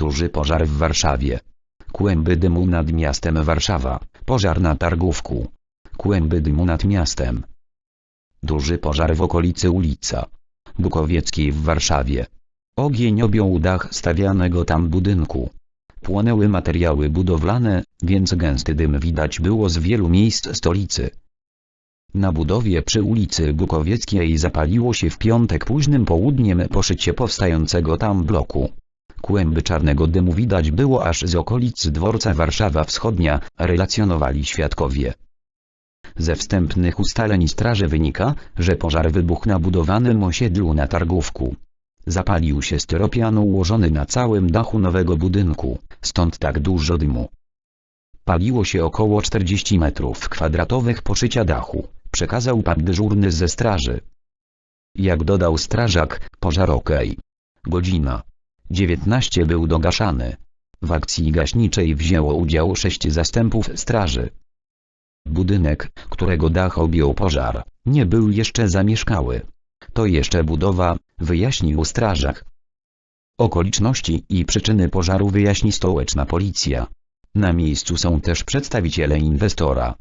Duży pożar w Warszawie. Kłęby dymu nad miastem Warszawa. Pożar na Targówku. Kłęby dymu nad miastem. Duży pożar w okolicy ulica Bukowieckiej w Warszawie. Ogień objął dach stawianego tam budynku. Płonęły materiały budowlane, więc gęsty dym widać było z wielu miejsc stolicy. Na budowie przy ulicy Bukowieckiej zapaliło się w piątek późnym południem poszycie powstającego tam bloku. Kłęby czarnego dymu widać było aż z okolic dworca Warszawa Wschodnia, relacjonowali świadkowie. Ze wstępnych ustaleń straży wynika, że pożar wybuchł na budowanym osiedlu na Targówku. Zapalił się styropian ułożony na całym dachu nowego budynku, stąd tak dużo dymu. Paliło się około 40 metrów kwadratowych poszycia dachu, przekazał pan dyżurny ze straży. Jak dodał strażak, pożar okej. Godzina 19 był dogaszany. W akcji gaśniczej wzięło udział sześć zastępów straży. Budynek, którego dach objął pożar, nie był jeszcze zamieszkały. To jeszcze budowa, wyjaśnił strażak. Okoliczności i przyczyny pożaru wyjaśni stołeczna policja. Na miejscu są też przedstawiciele inwestora.